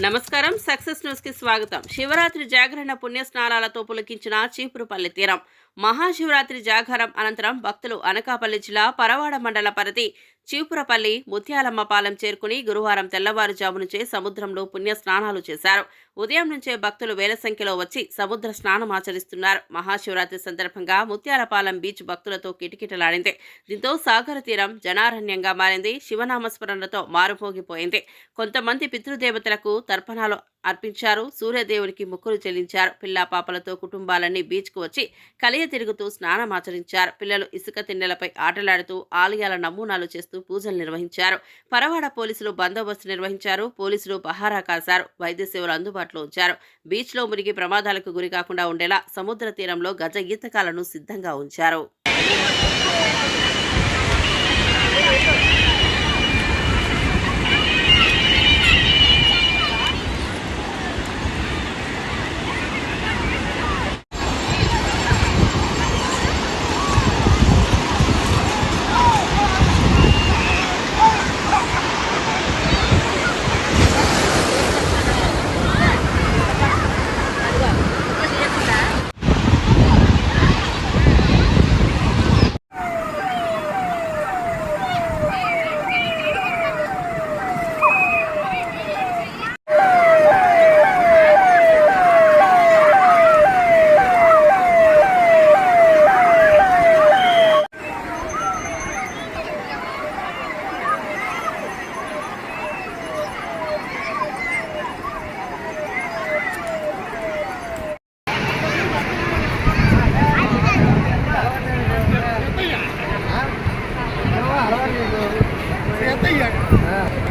నమస్కారం. సక్సెస్ న్యూస్కి స్వాగతం. శివరాత్రి జాగరణ పుణ్య స్నానాలతో పులకించిన చీపురుపల్లి తీరం. మహాశివరాత్రి జాగారం అనంతరం భక్తులు అనకాపల్లి జిల్లా పరవాడ మండల పరిధి చీపురపల్లి ముత్యాలమ్మపాలెం చేరుకుని గురువారం తెల్లవారుజాము నుంచే సముద్రంలో పుణ్య స్నానాలు చేశారు. ఉదయం నుంచే భక్తులు వేల సంఖ్యలో వచ్చి సముద్ర స్నానం ఆచరిస్తున్నారు. మహాశివరాత్రి సందర్భంగా ముత్యాలపాలెం బీచ్ భక్తులతో కిటకిటలాడింది. దీంతో సాగర తీరం జనారణ్యంగా మారింది. శివనామస్మరణతో మారుమోగిపోయింది. కొంతమంది పితృదేవతలకు తర్పణాలు అర్పించారు. సూర్యదేవునికి మొక్కులు చెల్లించారు. పిల్లా పాపలతో కుటుంబాలన్నీ బీచ్కు వచ్చి కలియ తిరుగుతూ స్నానమాచరించారు పిల్లలు ఇసుక తిన్నెలపై ఆటలాడుతూ ఆలయాల నమూనాలు చేస్తూ పూజలు నిర్వహించారు. పరవాడ పోలీసులు బందోబస్తు నిర్వహించారు. పోలీసులు పహారా కాశారు. వైద్య సేవలు అందుబాటులో ఉంచారు. బీచ్లో మునిగి ప్రమాదాలకు గురి కాకుండా ఉండేలా సముద్ర తీరంలో గజ ఈతకాలను సిద్ధంగా ఉంచారు. Nah.